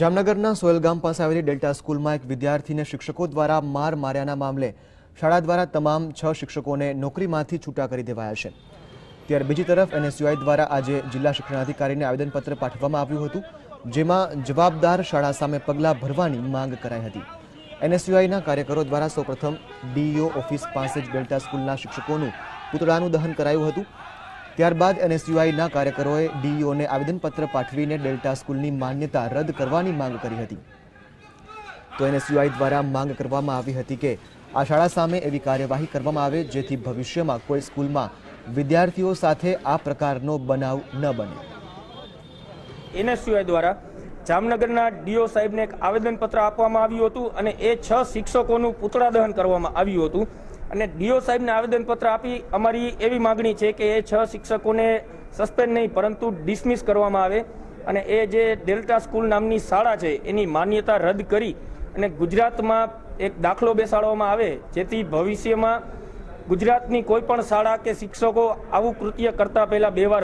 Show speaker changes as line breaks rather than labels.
જામનગરના સોયલગામ પાસે આવેલી ડેલ્ટા સ્કૂલમાં એક વિદ્યાર્થીને શિક્ષકો દ્વારા માર માર્યાના મામલે શાળા દ્વારા તમામ છ શિક્ષકોને નોકરીમાંથી છૂટા કરી દેવાયા છે. ત્યારે બીજી તરફ એનએસયુઆઈ દ્વારા આજે જિલ્લા શિક્ષણાધિકારીને આવેદનપત્ર પાઠવવામાં આવ્યું હતું, જેમાં જવાબદાર શાળા સામે પગલાં ભરવાની માંગ કરાઈ હતી. એનએસયુઆઈના કાર્યકરો દ્વારા સૌપ્રથમ ડીઈઓ ઓફિસ પાસે જ ડેલ્ટા સ્કૂલના શિક્ષકોનું પૂતળાનું દહન કરાયું હતું. ત્યારબાદ એનએસયુઆઈના કાર્યકરોએ ડીઈઓને આવેદનપત્ર પાઠવીને ડેલ્ટા સ્કૂલની માન્યતા રદ કરવાની માંગ કરી હતી. તો એનએસયુઆઈ દ્વારા માંગ કરવામાં આવી હતી કે આ શાળા સામે એવી કાર્યવાહી કરવામાં આવે જેથી ભવિષ્યમાં કોઈ સ્કૂલમાં વિદ્યાર્થીઓ સાથે આ પ્રકારનો બનાવ ન બને.
એનએસયુઆઈ દ્વારા જામનગરના ડીઓ સાહેબને એક આવેદનપત્ર આપવામાં આવ્યું હતું અને એ છ શિક્ષકોનું પૂતળા દહન કરવામાં આવ્યું હતું. અને ડીઓ સાહેબને આવેદનપત્ર આપી અમારી એવી માગણી છે કે એ છ શિક્ષકોને સસ્પેન્ડ નહીં, પરંતુ ડિસમિસ કરવામાં આવે અને એ જે ડેલ્ટા સ્કૂલ નામની શાળા છે, એની માન્યતા રદ કરી અને ગુજરાતમાં એક દાખલો બેસાડવામાં આવે, જેથી ભવિષ્યમાં ગુજરાતની કોઈ પણ શાળા કે શિક્ષકો આવું કૃત્ય કરતા પહેલા બે વાર